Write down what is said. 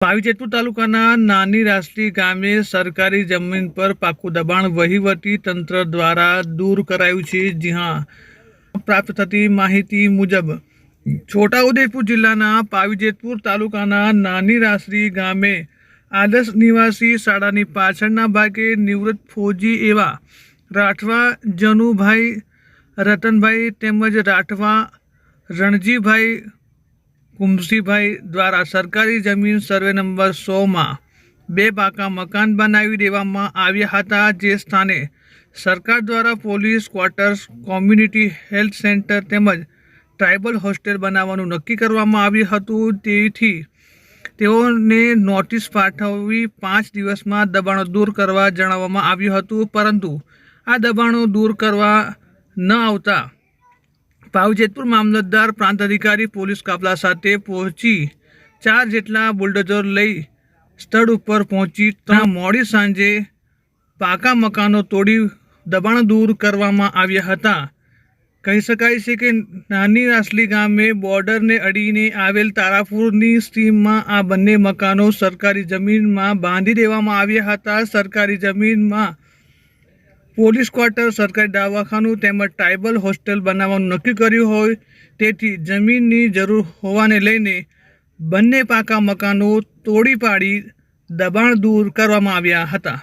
પાવીજેતપુર તાલુકાના નાની રાસલી ગામે સરકારી જમીન પર પાકું દબાણ વહીવટી તંત્ર દ્વારા દૂર કરાયું છે. જી હા. પ્રાપ્ત થતી માહિતી મુજબ, છોટાઉદેપુર જિલ્લાના પાવીજેતપુર તાલુકાના નાની રાસરી ગામે આદર્શ નિવાસી શાળાની પાછળના ભાગે નિવૃત્ત ફોજી એવા રાઠવા જનુભાઈ રતનભાઈ તેમજ રાઠવા રણજીભાઈ કુમસીભાઈ દ્વારા સરકારી જમીન સર્વે નંબર સોમાં બે પાકા મકાન બનાવી દેવામાં આવ્યા હતા, જે સ્થાને સરકાર દ્વારા police quarters, community health centre તેમજ ટ્રાઇબલ હોસ્ટેલ બનાવવાનું નક્કી કરવામાં આવ્યું હતું. તેથી તેઓને નોટિસ પાઠવવી પાંચ દિવસમાં દબાણો દૂર કરવા જણાવવામાં આવ્યું હતું, પરંતુ આ દબાણો દૂર કરવા ન આવતા પાવજેતપુર મામલતદાર પ્રાંત અધિકારી પોલીસ કાફલા સાથે પહોંચી ચાર જેટલા બુલડોઝર લઈ સ્થળ ઉપર પહોંચી. ત્યાં મોડી સાંજે પાકા મકાનો તોડી દબાણ દૂર કરવામાં આવ્યા હતા. કહી શકાય છે કે નાની રાસલી ગામે બોર્ડરને અડીને આવેલ તારાપુરની સ્ટીમમાં આ બંને મકાનો સરકારી જમીનમાં બાંધી દેવામાં આવ્યા હતા. સરકારી જમીનમાં પોલીસ ક્વાર્ટર, સરકારી દવાખાનું તેમજ ટ્રાઇબલ હોસ્ટેલ બનાવવાનું નક્કી કર્યું હોય તેથી જમીનની જરૂર હોવાને લઈને બંને પાકા મકાનો તોડી પાડી દબાણ દૂર કરવામાં આવ્યા હતા.